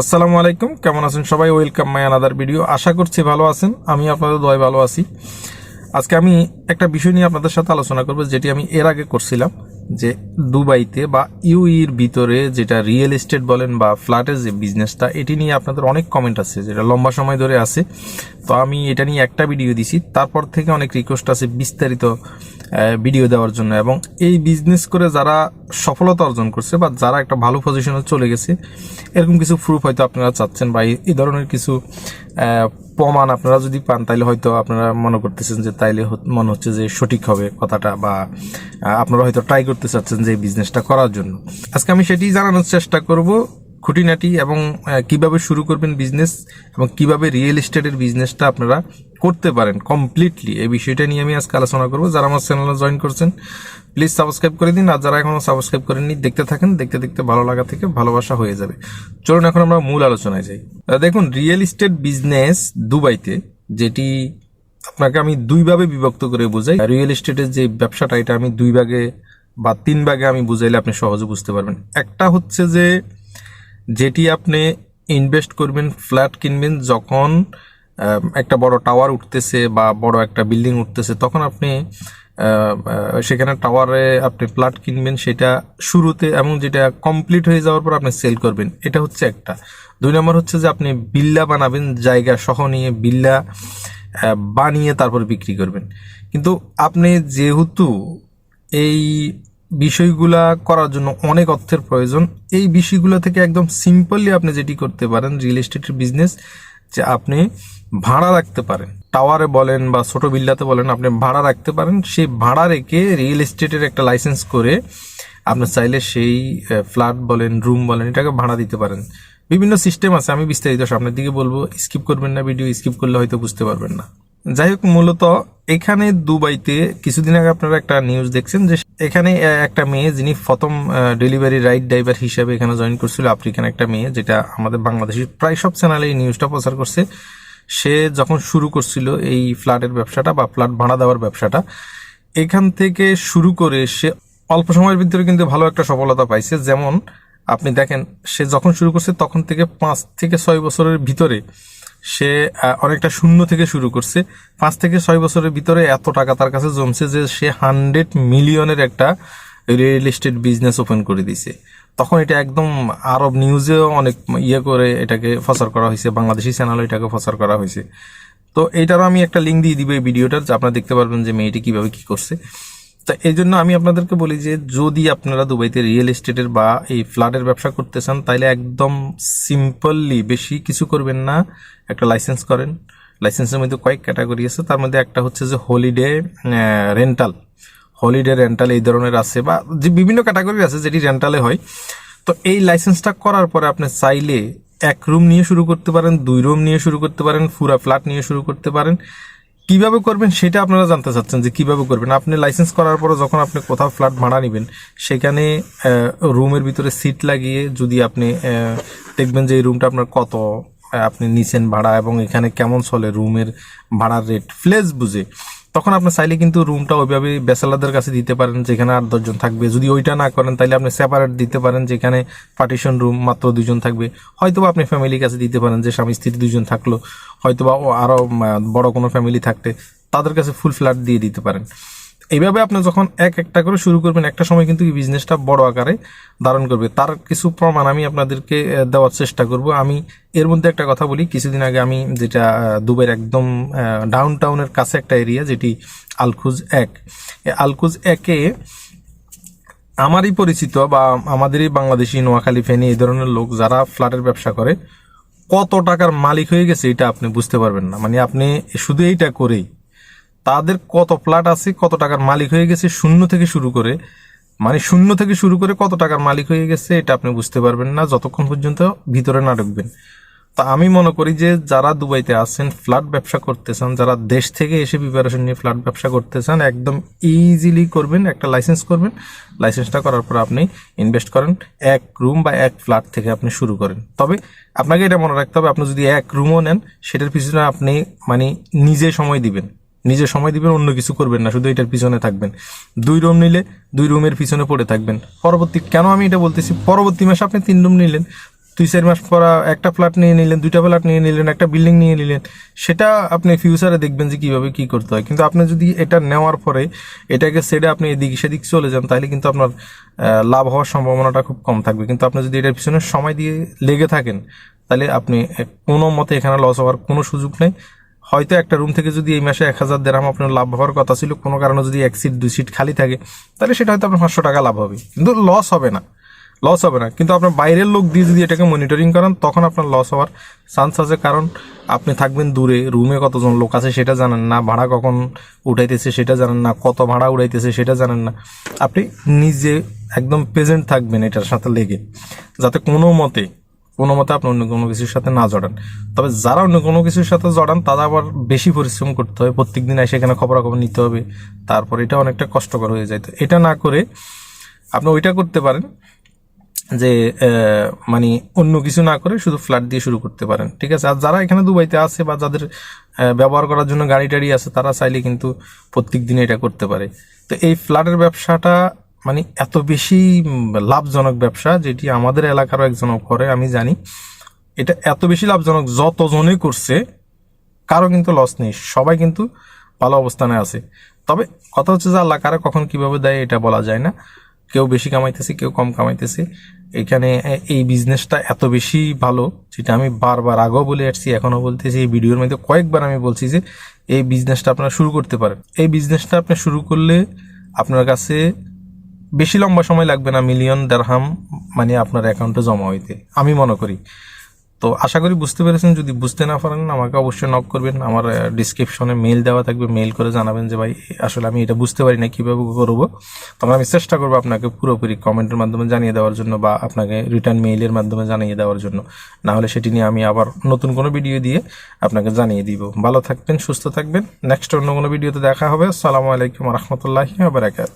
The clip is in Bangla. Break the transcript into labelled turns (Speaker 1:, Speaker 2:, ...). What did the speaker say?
Speaker 1: আসসালামু আলাইকুম, কেমন আছেন সবাই? ওয়েলকাম মাই আনাদার ভিডিও আশা করছি ভালো আছেন আমি আপনাদের দয় ভালো আছি। আজকে আমি একটা বিষয় নিয়ে আপনাদের সাথে আলোচনা করব, যেটি আমি এর আগে করছিলাম, যে দুবাইতে বা ইউইর ভিতরে যেটা রিয়েল এস্টেট বলেন বা ফ্ল্যাটের যে বিজনেসটা এটি নিয়ে আপনাদের অনেক কমেন্ট আছে, যেটা লম্বা সময় ধরে আছে। তো আমি এটা নিয়ে একটা ভিডিও দিছি, তারপর থেকে অনেক রিকোয়েস্ট আছে বিস্তারিত ভিডিও দেওয়ার জন্য। এবং এই বিজনেস করে যারা সফলতা অর্জন করছে বা যারা একটা ভালো পজিশনে চলে গেছে, এরকম কিছু প্রুফ হয়তো আপনারা চাচ্ছেন বা এই- ধরনের কিছু প্রমাণ আপনারা যদি পান তাহলে হয়তো আপনারা মনে করতেছেন যে তাইলে মনে হচ্ছে যে সঠিক হবে কথাটা বা আপনারা হয়তো ট্রাই করতে চাচ্ছেন যে বিজনেসটা করার জন্য। আজকে আমি সেটি জানানোর চেষ্টা করব খুঁটিনাটি এবং কীভাবে শুরু করবেন বিজনেস এবং কীভাবে রিয়েল এস্টেটের বিজনেসটা আপনারা করতে পারেন কমপ্লিটলি এই বিষয়টা নিয়ে আমি আজকে আলোচনা করব। যারা আমার চ্যানেলে জয়েন করছেন প্লিজ সাবস্ক্রাইব করে দিন। আর যারা এখনও সাবস্ক্রাইব করেননি, দেখতে থাকেন। দেখতে দেখতে ভালো লাগা থেকে ভালোবাসা হয়ে যাবে। চলুন এখন আমরা মূল আলোচনায় যাই। দেখুন রিয়েল এস্টেট বিজনেস দুবাইতে যেটি আপনাকে আমি দুই ভাবে বিভক্ত করে বুঝাই। রিয়েল এস্টেটের যে ব্যবসাটা, এটা আমি দুই ভাগে বা তিন ভাগে আমি বুঝাইলে আপনি সহজে বুঝতে পারবেন। একটা হচ্ছে যে, যেটি আপনি ইনভেস্ট করবেন ফ্ল্যাট কিনবেন, যখন একটা বড় টাওয়ার উঠতেছে বা বড় একটা বিল্ডিং উঠতেছে, তখন আপনি সেখানে টাওয়ারে আপনি ফ্ল্যাট কিনবেন, সেটা শুরুতে এবং যেটা কমপ্লিট হয়ে যাওয়ার পর আপনি সেল করবেন। এটা হচ্ছে একটা। দুই নম্বর হচ্ছে যে, আপনি বিল্লা বানাবেন, জায়গা সহ নিয়ে বিল্লা বানিয়ে তারপর বিক্রি করবেন। কিন্তু আপনি যেহেতু এই বিষয়গুলা করার জন্য অনেক অর্থের প্রয়োজন, এই বিষয়গুলো থেকে একদম সিম্পলি আপনি যেটি করতে পারেন রিয়েল এস্টেটের বিজনেস যে আপনি ভাড়া রাখতে পারেন। টাওয়ারে বলেন বা ছোট বিল্লাতে বলেন, আপনি ভাড়া রাখতে পারেন, সেই ভাড়া রেখে রিয়েল এস্টেটের একটা লাইসেন্স করে আপনি চাইলে সেই ফ্ল্যাট বলেন রুম বলেন, এটাকে ভাড়া দিতে পারেন। বিভিন্ন সিস্টেম আছে, আমি বিস্তারিত সামনের দিকে বলব। স্কিপ করবেন না ভিডিও স্কিপ করলে হয়তো বুঝতে পারবেন না। যাই হোক, মূলত এখানে দুবাইতে কিছুদিন আগে আপনারা একটা নিউজ দেখছেন যে এখানে একটা মেয়ে যিনি প্রথম ডেলিভারি রাইড ড্রাইভার হিসেবে এখানে জয়েন করছিল আফ্রিকান একটা মেয়ে, যেটা আমাদের বাংলাদেশের প্রায় সব চ্যানেলে এই নিউজটা প্রচার করছে। সে যখন শুরু করছিল এই ফ্ল্যাটের ব্যবসাটা বা ফ্ল্যাট ভাড়া দেওয়ার ব্যবসাটা, এখান থেকে শুরু করে সে অল্প সময়ের ভিতরে কিন্তু ভালো একটা সফলতা পাইছে। যেমন আপনি দেখেন, সে যখন শুরু করছে, তখন থেকে পাঁচ থেকে ছয় বছরের ভিতরে সে অনেকটা শূন্য থেকে শুরু করছে। পাঁচ থেকে ছয় বছরের ভিতরে এত টাকা তার কাছে জমছে যে সে হান্ড্রেড মিলিয়নের একটা রিয়েল এস্টেট বিজনেস ওপেন করে দিছে তখন এটা একদম আরব নিউজেও অনেক ইয়ে করে এটাকে প্রচার করা হয়েছে, বাংলাদেশি চ্যানেলে এটাকে প্রচার করা হয়েছে। তো এইটারও আমি একটা লিঙ্ক দিয়ে দিব এই ভিডিওটার, যে আপনারা দেখতে পারবেন যে মেয়েটি কীভাবে কী করছে। তা এই জন্য আমি আপনাদেরকে বলি যে, যদি আপনারা দুবাইতে রিয়েল এস্টেটের বা এই ফ্ল্যাটের ব্যবসা করতে চান তাহলে একদম সিম্পললি বেশি কিছু করবেন না। একটা লাইসেন্স করেন। লাইসেন্সের মধ্যে কয়েক ক্যাটাগরি আছে। তার মধ্যে একটা হচ্ছে যে হলিডে রেন্টাল হলিডে রেন্টাল এই ধরনের আছে বা যে বিভিন্ন ক্যাটাগরি আছে যেটি রেন্টালে হয়। তো এই লাইসেন্সটা করার পরে আপনি চাইলে এক রুম নিয়ে শুরু করতে পারেন, দুই রুম নিয়ে শুরু করতে পারেন, পুরা ফ্ল্যাট নিয়ে শুরু করতে পারেন। কীভাবে করবেন সেটা আপনারা জানতে চাচ্ছেন যে কীভাবে করবেন। আপনি লাইসেন্স করার পর যখন আপনি কোথাও ফ্ল্যাট ভাড়া নেবেন, সেখানে রুমের ভিতরে সিট লাগিয়ে যদি আপনি দেখবেন যে এই রুমটা আপনার কত, আপনি নিছেন ভাড়া এবং এখানে কেমন চলে রুমের ভাড়ার রেট ফ্লেজ বুঝে। তখন আপনি চাইলে কিন্তু রুমটা ওইভাবে ব্যাচেলারদের কাছে দিতে পারেন, যেখানে আট দশজন থাকবে। যদি ওইটা না করেন তাহলে আপনি সেপারেট দিতে পারেন, যেখানে পার্টিশন রুম মাত্র দুজন থাকবে। হয়তোবা আপনি ফ্যামিলির কাছে দিতে পারেন, যে স্বামী স্ত্রী দুজন থাকল। হয়তোবা বা আরও বড় কোনো ফ্যামিলি থাকতে, তাদের কাছে ফুল ফ্ল্যাট দিয়ে দিতে পারেন। এইভাবে আপনি যখন এক একটা করে শুরু করবেন, একটা সময় কিন্তু এই বিজনেসটা বড় আকারে ধারণ করবে। তার কিছু প্রমাণ আমি আপনাদেরকে দেওয়ার চেষ্টা করব। আমি এর মধ্যে একটা কথা বলি, কিছুদিন আগে আমি যেটা দুবাইয়ের একদম ডাউন টাউনের কাছে একটা এরিয়া যেটি আলকুজ এক। আলকুজ একে আমারই পরিচিত বা আমাদেরই বাংলাদেশি নোয়াখালী ফেনি এই ধরনের লোক যারা ফ্ল্যাটের ব্যবসা করে, কত টাকার মালিক হয়ে গেছে এটা আপনি বুঝতে পারবেন না। মানে আপনি শুধু এইটা করেই তাদের কত ফ্ল্যাট আছে, কত টাকার মালিক হয়ে গেছে, শূন্য থেকে শুরু করে মানে শূন্য থেকে শুরু করে কত টাকার মালিক হয়ে গেছে, এটা আপনি বুঝতে পারবেন না, যতক্ষণ পর্যন্ত ভিতরে না ঢুকবেন। তা আমি মনে করি যে যারা দুবাইতে আছেন, ফ্ল্যাট ব্যবসা করতে চান, যারা দেশ থেকে এসে প্রিপারেশন নিয়ে ফ্ল্যাট ব্যবসা করতে চান, একদম ইজিলি করবেন, একটা লাইসেন্স করবেন। লাইসেন্সটা করার পর আপনি ইনভেস্ট করেন, এক রুম বা এক ফ্ল্যাট থেকে আপনি শুরু করেন। তবে আপনাকে এটা মনে রাখতে হবে, আপনি যদি এক রুমও নেন, সেটার পিছনে আপনি মানে নিজে সময় দিবেন। নিজে সময় দিবেন, অন্য কিছু করবেন না, শুধু এটার পিছনে থাকবেন। দুই রুম নিলে দুই রুমের পিছনে পড়ে থাকবেন। পরবর্তী কেন আমি এটা বলতেছি? পরবর্তী মাসে আপনি তিন রুম নিলেন দুই চার মাস পর একটা ফ্ল্যাট নিয়ে নিলেন, দুইটা ফ্ল্যাট নিয়ে নিলেন, একটা বিল্ডিং নিয়ে নিলেন, সেটা আপনি ফিউচারে দেখবেন যে কীভাবে কী করতে হয়। কিন্তু আপনি যদি এটা নেওয়ার পরে এটাকে সেটে আপনি এদিক সেদিক চলে যান, তাহলে কিন্তু আপনার লাভ হওয়ার সম্ভাবনাটা খুব কম থাকবে। কিন্তু আপনি যদি এটার পিছনে সময় দিয়ে লেগে থাকেন, তাহলে আপনি কোনো মতে এখানে লস হওয়ার কোনো সুযোগ নেই। হয়তো একটা রুম থেকে যদি এই মাসে এক হাজার দেড়াম আপনার লাভ হওয়ার কথা ছিল, কোনো কারণে যদি এক সিট দুই সিট খালি থাকে, তাহলে সেটা হয়তো আপনার পাঁচশো টাকা লাভ হবে। কিন্তু লস হবে না। লস হবে না। কিন্তু আপনার বাইরের লোক দিয়ে যদি এটাকে মনিটরিং করেন, তখন আপনার লস হওয়ার চান্স আছে। কারণ আপনি থাকবেন দূরে রুমে কতজন লোক আছে সেটা জানেন না। ভাড়া কখন উঠাইতেছে সেটা জানেন না। কত ভাড়া উঠাইতেছে সেটা জানেন না। আপনি নিজে একদম প্রেজেন্ট থাকবেন এটার সাথে লেগে। যাতে কোনো মতে কোনো মতে আপনি অন্য কোনো কিছুর সাথে না জড়ান। তবে যারা অন্য কোনো কিছুর সাথে জড়ান তারা আবার বেশি পরিশ্রম করতে হবে। প্রত্যেক দিন এসে এখানে খবরাখবর নিতে হবে। তারপর এটা অনেকটা কষ্টকর হয়ে যায়। তো এটা না করে আপনি ওইটা করতে পারেন যে মানে অন্য কিছু না করে শুধু ফ্ল্যাট দিয়ে শুরু করতে পারেন। ঠিক আছে? আর যারা এখানে দুবাইতে আছে বা যাদের ব্যবহার করার জন্য গাড়ি টাড়ি আছে, তারা চাইলে কিন্তু প্রত্যেক দিন এটা করতে পারে। তো এই ফ্ল্যাটের ব্যবসাটা মানে এত বেশি লাভজনক ব্যবসা যেটি আমাদের এলাকারও একজনও করে, আমি জানি। এটা এত বেশি লাভজনক যতজনে করছে, কারও কিন্তু লস নেই, সবাই কিন্তু ভালো অবস্থানে আছে। তবে কথা হচ্ছে যে আল্লাহ কারা কখন কীভাবে দেয় এটা বলা যায় না। কেউ বেশি কামাইতেছে, কেউ কম কামাইতেছে। এখানে এই বিজনেসটা এত বেশি ভালো, যেটা আমি বারবার আগেও বলে আসছি, এখনও বলতেছি, এই ভিডিওর মধ্যে কয়েকবার আমি বলছি যে, এই বিজনেসটা আপনারা শুরু করতে পারেন। এই বিজনেসটা আপনি শুরু করলে আপনার কাছে বেশি লম্বা সময় লাগবে না মিলিয়ন দেড়হাম মানে আপনার অ্যাকাউন্টে জমা হইতে, আমি মনে করি। তো আশা করি বুঝতে পেরেছেন, যদি বুঝতে না পারেন, আমাকে অবশ্যই নক করবেন। আমার ডিসক্রিপশনে মেল দেওয়া থাকবে মেল করে জানাবেন যে, ভাই, আসলে আমি এটা বুঝতে পারি না, কীভাবে করব? তখন আমি চেষ্টা করব আপনাকে পুরোপুরি কমেন্টের মাধ্যমে জানিয়ে দেওয়ার জন্য বা আপনাকে রিটার্ন মেইলের মাধ্যমে জানিয়ে দেওয়ার জন্য। না হলে সেটি নিয়ে আমি আবার নতুন কোনো ভিডিও দিয়ে আপনাকে জানিয়ে দিব। ভালো থাকবেন, সুস্থ থাকবেন। নেক্সট অন্য কোনো ভিডিওতে দেখা হবে। আসসালামু আলাইকুম রহমতুল্লাহি বারাকাত